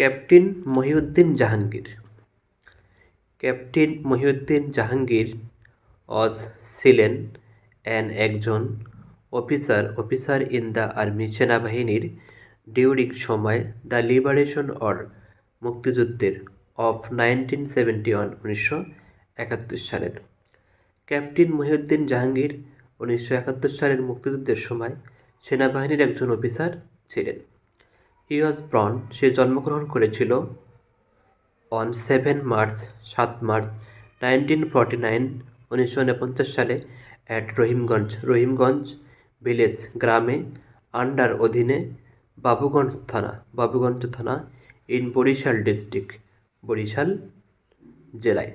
Captain Mohiuddin Jahangir. Captain Mohiuddin Jahangir was ছিলেন an একজন officer officer in the army সেনাবাহিনীর during সময় the liberation or মুক্তিযুদ্ধের of nineteen seventy one, উনিশশো একাত্তর সালের। ক্যাপ্টেন মহিউদ্দিন জাহাঙ্গীর উনিশশো একাত্তর সালের মুক্তিযুদ্ধের সময় সেনাবাহিনীর একজন অফিসার ছিলেন। হি ওয়াজ ব্রন সে জন্মগ্রহণ করেছিল অন সেভেন মার্চ সাত মার্চ নাইনটিন ফর্টি নাইন উনিশশো উনপঞ্চাশ সালে অ্যাট রহিমগঞ্জ রহিমগঞ্জ ভিলেজ গ্রামে আন্ডার অধীনে বাবুগঞ্জ থানা বাবুগঞ্জ থানা ইন বরিশাল ডিস্ট্রিক্ট বরিশাল জেলায়।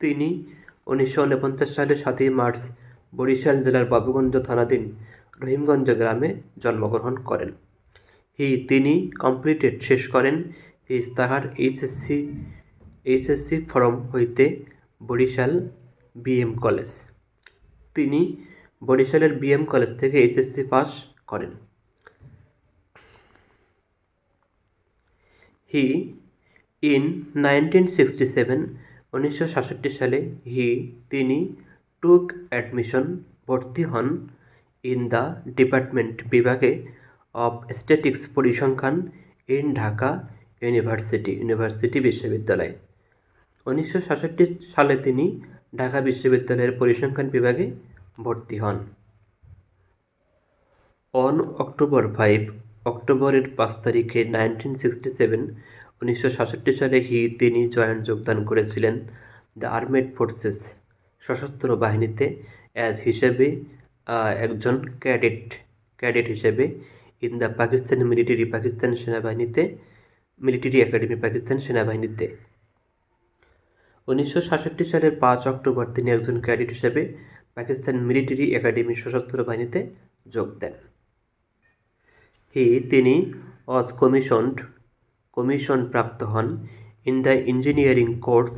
তিনি উনিশশো উনপঞ্চাশ সালের সাতই মার্চ বরিশাল জেলার বাবুগঞ্জ থানাধীন রহিমগঞ্জ গ্রামে জন্মগ্রহণ করেন। হি তিনি কমপ্লিটেড, শেষ করেন। হিজ তাহার এইচএসসি এইচএসসি ফরম হইতে বরিশাল বিএম কলেজ। তিনি বরিশালের বিএম কলেজ থেকে এইচএসসি পাস করেন। He, in nineteen sixty seven, উনিশশো সাতষট্টি সালে হি, তিনি টুক অ্যাডমিশন ভর্তি হন ইন দ্য ডিপার্টমেন্ট বিভাগে অফ স্ট্যাটিক্স পরিসংখ্যান ইন ঢাকা ইউনিভার্সিটি ইউনিভার্সিটি বিশ্ববিদ্যালয়। উনিশশো সাতষট্টি সালে তিনি ঢাকা বিশ্ববিদ্যালয়ের পরিসংখ্যান বিভাগে ভর্তি হন। অন অক্টোবর ফাইভ, অক্টোবরের পাঁচ তারিখে নাইনটিন সিক্সটি সেভেন, উনিশশো সাতষট্টি সালে হি তিনি জয়েন্ট যোগদান করেছিলেন দ্য আর্মেড ফোর্সেস, সশস্ত্র বাহিনীতে, অ্যাজ হিসেবে একজন ক্যাডেট ক্যাডেট হিসেবে। In the Pakistan military Pakistan সেনাবাহিনীতে, মিলিটারি একাডেমি পাকিস্তান সেনাবাহিনীতে। উনিশশো সাতষট্টি সালের পাঁচ অক্টোবর তিনি একজন ক্যাডেট হিসেবে পাকিস্তান মিলিটারি একাডেমি সশস্ত্র বাহিনীতে যোগ দেন। হি, তিনি অজ কমিশনড কমিশন প্রাপ্ত হন in the engineering course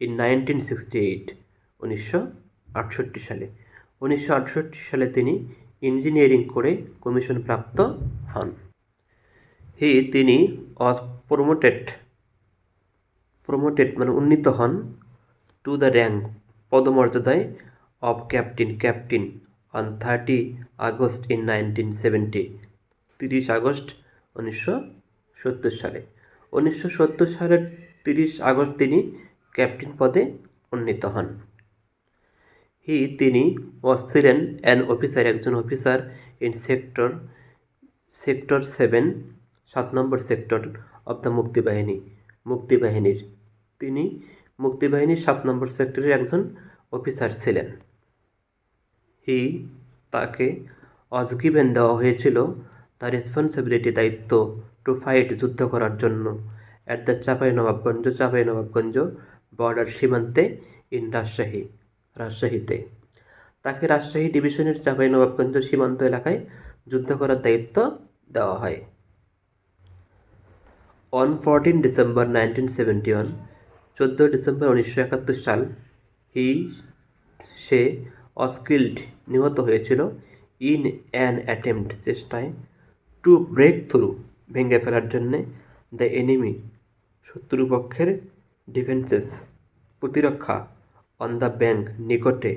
in nineteen sixty eight, উনিশশো আটষট্টি সালে। উনিশশো আটষট্টি সালে তিনি ইঞ্জিনিয়ারিং করে কমিশন প্রাপ্ত হন। হি, তিনি অজ প্রমোটেড প্রমোটেড মানে উন্নীত হন to the rank পদমর্যাদায় of captain captain on thirty August in nineteen seventy, তিরিশ আগস্ট উনিশশো সত্তর সালে। উনিশশো সত্তর সালের তিরিশ আগস্ট তিনি ক্যাপ্টেন পদে উন্নীত হন। হি তিনি ছিলেন অ্যান অফিসার, একজন officer in sector sector seven, সাত নম্বর সেক্টর অব দ্য মুক্তিবাহিনী, মুক্তিবাহিনীর। তিনি মুক্তিবাহিনীর সাত নম্বর সেক্টরের একজন অফিসার ছিলেন। হি তাকে অজগিভেন দেওয়া হয়েছিল তার রেসপন্সিবিলিটি দায়িত্ব টু ফাইট যুদ্ধ করার জন্য at the Chapai Nawabganj Chapai Nawabganj border সীমান্তে ইন রাজশাহী রাজশাহীতে। তাকে রাজশাহী ডিভিশনের নবাবগঞ্জ সীমান্ত এলাকায় যুদ্ধ করার দায়িত্ব দেওয়া হয়। On fourteen December nineteen seventy one চোদ্দ ডিসেম্বর উনিশশো একাত্তর সাল, হি সে অস্কিল্ড নিহত হয়েছিল ইন অ্যান অ্যাটেম্পট চেষ্টায় টু ব্রেক থ্রু ভেঙে ফেলার জন্যে দ্য এনিমি শত্রুপক্ষের ডিফেন্সেস প্রতিরক্ষা অন দ্য ব্যাঙ্ক নিকটে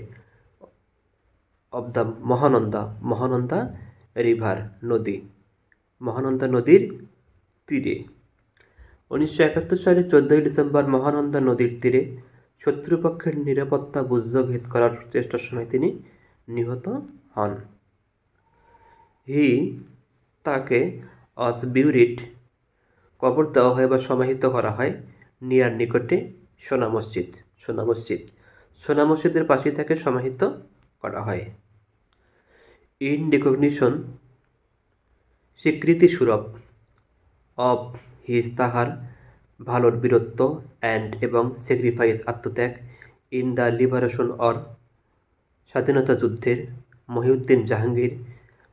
of the Mahananda Mahananda river নদী মহানন্দা নদীর তীরে। উনিশশো একাত্তর সালের চোদ্দোই ডিসেম্বর মহানন্দা নদীর তীরে শত্রুপক্ষের নিরাপত্তা বুঝভেদ করার চেষ্টার সময় তিনি নিহত হন। হি তাকে অস বিউরিট কবর দেওয়া হয় বা সমাহিত করা হয় নিয়ার নিকটে সোনা মসজিদ সোনা মসজিদ। সোনা মসজিদের পাশেই তাকে সমাহিত করা হয়। ইন রিকগনিশন স্বীকৃতি সুরভ অব হিজ তাহার ভালোর বীরত্ব অ্যান্ড এবং স্যাক্রিফাইস আত্মত্যাগ ইন দ্য লিবারেশন অর স্বাধীনতা যুদ্ধের মহিউদ্দিন জাহাঙ্গীর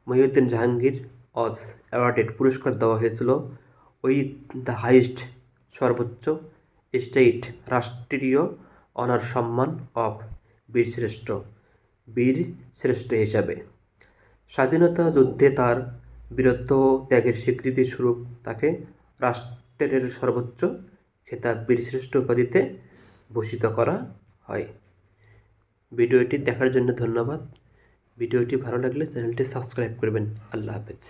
মহিউদ্দিন জাহাঙ্গীর অজ অ্যাওয়ার্ডেড পুরস্কার দেওয়া হয়েছিল উইথ দ্য হাইস্ট সর্বোচ্চ স্টেট রাষ্ট্রীয় অনার সম্মান অফ বীরশ্রেষ্ঠ, বীর শ্রেষ্ঠ হিসাবে। স্বাধীনতা যুদ্ধে তার বীরত্ব ত্যাগের স্বীকৃতি স্বরূপ তাকে রাষ্ট্রের সর্বোচ্চ খেতাব বীরশ্রেষ্ঠ উপাধিতে ভূষিত করা হয়। ভিডিওটি দেখার জন্য ধন্যবাদ। ভিডিওটি ভালো লাগলে চ্যানেলটি সাবস্ক্রাইব করবেন। আল্লাহ হাফেজ।